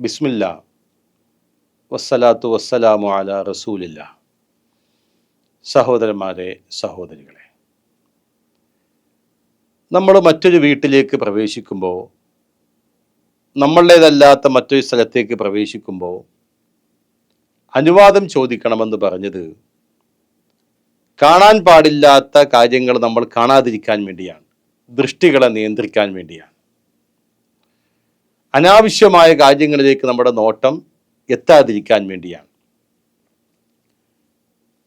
ബിസ്മില്ല. വസ്സലാത്തു വസ്സലാമു അല റസൂലില്ല. സഹോദരന്മാരെ സഹോദരികളെ. നമ്മൾ മറ്റൊരു വീട്ടിലേക്ക് പ്രവേശിക്കുമ്പോൾ നമ്മളുടേതല്ലാത്ത മറ്റൊരു സ്ഥലത്തേക്ക് പ്രവേശിക്കുമ്പോൾ അനുവാദം ചോദിക്കണമെന്ന് പറഞ്ഞത് കാണാൻ പാടില്ലാത്ത കാര്യങ്ങൾ നമ്മൾ കാണാതിരിക്കാൻ വേണ്ടിയാണ്. ദൃഷ്ടികളെ നിയന്ത്രിക്കാൻ വേണ്ടിയാണ്. അനാവശ്യമായ കാര്യങ്ങളിലേക്ക് നമ്മുടെ നോട്ടം എത്താതിരിക്കാൻ വേണ്ടിയാണ്.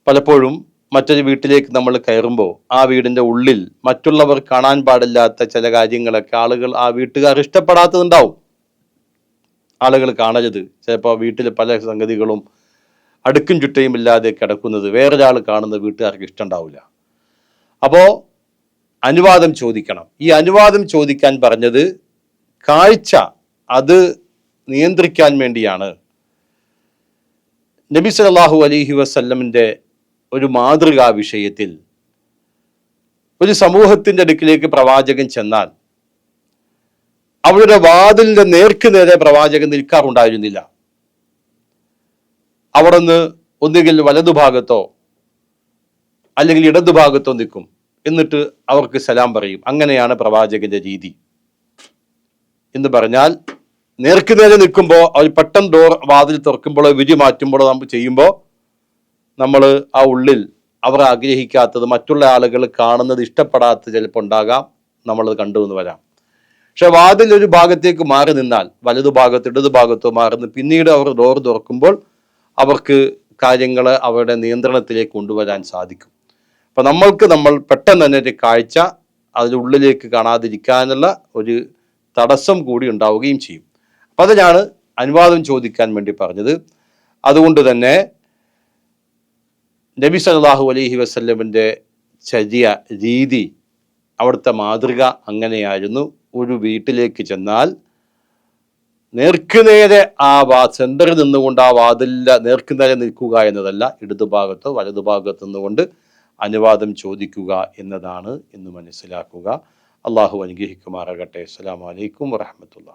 പലപ്പോഴും മറ്റൊരു വീട്ടിലേക്ക് നമ്മൾ കയറുമ്പോൾ ആ വീടിന്റെ ഉള്ളിൽ മറ്റുള്ളവർ കാണാൻ പാടില്ലാത്ത ചില കാര്യങ്ങളൊക്കെ ആളുകൾ ആ വീട്ടുകാർ ഇഷ്ടപ്പെടാത്തതുണ്ടാവും. ആളുകൾ കാണരുത്. ചിലപ്പോൾ വീട്ടിൽ പല സംഗതികളും അടുക്കും ചുറ്റയും ഇല്ലാതെ കിടക്കുന്നത് വേറൊരാൾ കാണുന്ന വീട്ടുകാർക്ക് ഇഷ്ടമുണ്ടാവില്ല. അപ്പോൾ അനുവാദം ചോദിക്കണം. ഈ അനുവാദം ചോദിക്കാൻ പറഞ്ഞത് കാഴ്ച അത് നിയന്ത്രിക്കാൻ വേണ്ടിയാണ്. നബി സലാഹു അലിഹി വസല്ലമിന്റെ ഒരു മാതൃകാ വിഷയത്തിൽ ഒരു സമൂഹത്തിന്റെ അടുക്കിലേക്ക് പ്രവാചകൻ ചെന്നാൽ അവരുടെ വാതിലിന്റെ നേർക്ക് നേരെ പ്രവാചകൻ നിൽക്കാറുണ്ടായിരുന്നില്ല. അവിടെ നിന്ന് ഒന്നുകിൽ വലതുഭാഗത്തോ അല്ലെങ്കിൽ ഇടതുഭാഗത്തോ നിൽക്കും. എന്നിട്ട് അവർക്ക് സലാം പറയും. അങ്ങനെയാണ് പ്രവാചകന്റെ രീതി. എന്ന് പറഞ്ഞാൽ നേർക്കുനേരെ നിൽക്കുമ്പോൾ അവർ പെട്ടെന്ന് ഡോർ വാതിൽ തുറക്കുമ്പോഴോ വിധി മാറ്റുമ്പോഴോ നമ്മൾ ചെയ്യുമ്പോൾ നമ്മൾ ആ ഉള്ളിൽ അവർ ആഗ്രഹിക്കാത്തത് മറ്റുള്ള ആളുകൾ കാണുന്നത് ഇഷ്ടപ്പെടാത്തത് ചിലപ്പോൾ ഉണ്ടാകാം. നമ്മളത് കണ്ടു എന്ന് വരാം. പക്ഷെ വാതിൽ ഒരു ഭാഗത്തേക്ക് മാറി നിന്നാൽ വലതു ഭാഗത്ത് ഇടതു ഭാഗത്തോ മാറുന്നു പിന്നീട് അവർ ഡോർ തുറക്കുമ്പോൾ അവർക്ക് കാര്യങ്ങൾ അവരുടെ നിയന്ത്രണത്തിലേക്ക് കൊണ്ടുവരാൻ സാധിക്കും. അപ്പം നമ്മൾക്ക് നമ്മൾ പെട്ടെന്ന് തന്നെ ഒരു കാഴ്ച അതിനുള്ളിലേക്ക് കാണാതിരിക്കാനുള്ള ഒരു തടസ്സം കൂടി ഉണ്ടാവുകയും ചെയ്യും. അപ്പം അതിനാണ് അനുവാദം ചോദിക്കാൻ വേണ്ടി പറഞ്ഞത്. അതുകൊണ്ട് തന്നെ നബി സല്ലല്ലാഹു അലൈഹി വസല്ലമിന്റെ ചര്യ രീതി അവിടുത്തെ മാതൃക അങ്ങനെയായിരുന്നു. ഒരു വീട്ടിലേക്ക് ചെന്നാൽ നേർക്കുനേരെ ആ വാ സെന്ററിൽ നിന്നുകൊണ്ട് ആ വാതില്ല നേർക്കുനേരെ നിൽക്കുക എന്നതല്ല ഇടതുഭാഗത്തോ വലതുഭാഗത്തു നിന്നുകൊണ്ട് അനുവാദം ചോദിക്കുക എന്നതാണ് എന്ന് മനസ്സിലാക്കുക. അള്ളാഹു അനുഗ്രഹിക്കുമാറാകട്ടെ. അസ്സാം അലൈക്കും വറഹമത്തുള്ള